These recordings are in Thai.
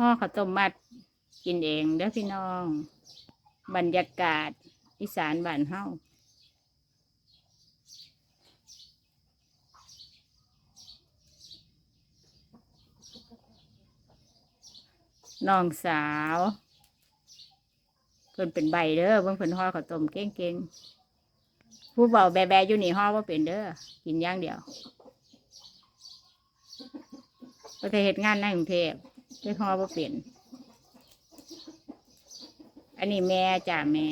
ห่อข้าวต้มมัด กินเองเด้อพี่น้อง บรรยากาศ อีสานบ้านเฮาน้องสาวเพิ่นเป็นใบเด้อเพิ่นเพิ่นห่อข้าวต้มเก่งๆผู้เบาแบะๆอยู่นี่ห่อว่าเป็นเด้อกินอย่างเดียวก็จะเหตุงานในกรุงเทพ ได้ห่อว่าเป็นอันนี้แม่จ้าแม่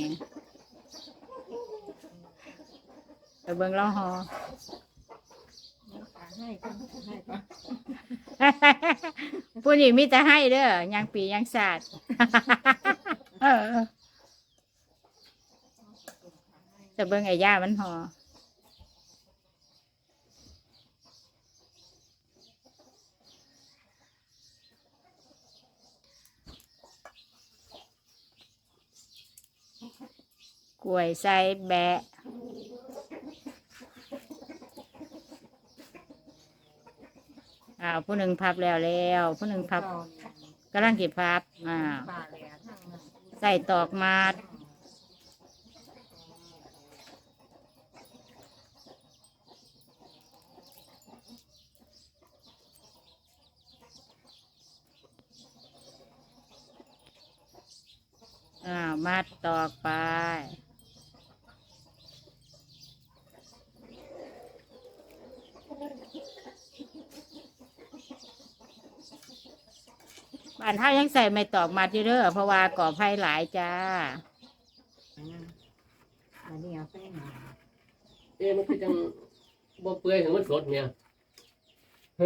ไปเบิ่งเล่าหอให้ห้ก็ผู้นี้มีแต่ให้เด้อยังปียังศาสตร์เออจะเบิ่งไอ้ย่ามันหอ กล้วยใส่แบะ อ้าวผู้หนึ่งพับแล้วแล้ว ผู้หนึ่งพับกำลังเก็บพับอ่าปลาแหล่ทั้งนั้นใส่ตอกมาดอ้าวมัดตอกไป บ้านเฮายังใส่ไม่ตอกมัดอยู่เด้อเพราะว่าก่อไผ่หลายจ้าอันนี้เอาไปหาเอ๊ะมันคือจังบ่เปื่อยถึงมันสดเนี่ย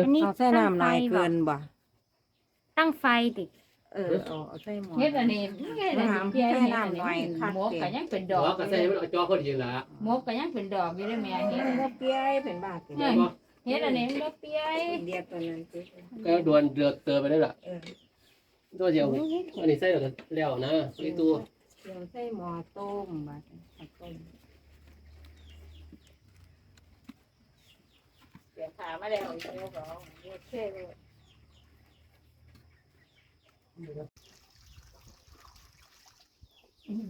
อันนี้เอาใส่น้ำลายเกินบ่ตั้งไฟติเออเอาเอาใส่หม้อเฮ็ดอันนี้เฮ็ดอันนี้เพียเฮ็ดอันนี้หมกก็ยังเป็นดดออกกก็ใส่มันเอาจอพอดีละหมกก็ยังเป็นดอกอยู่เด้อแม่เฮ็ดมันบ่เปรี้ยวเป็นบาดเป็นเออเฮ็ดอันนี้มันบ่เปียเดียวตัวนั้นสิก็ดวนเดือดเติมไปได้ล่ะเออ ตัวเดียวอันนี้ใส่แล้วก็แล้วนะไอ้ตัวเดี๋ยวใส่หม้อต้มบาดเอาต้มเสียขามาแล้วอีกแล้วก็โอเคเลย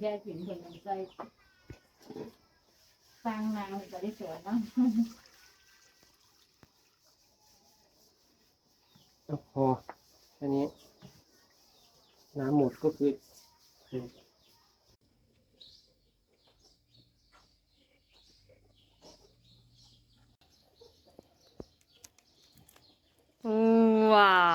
ยายถึงคนใส่สร้างนางก็ได้สวยเนาะพออันนี้ น้ำหมดก็คือว้า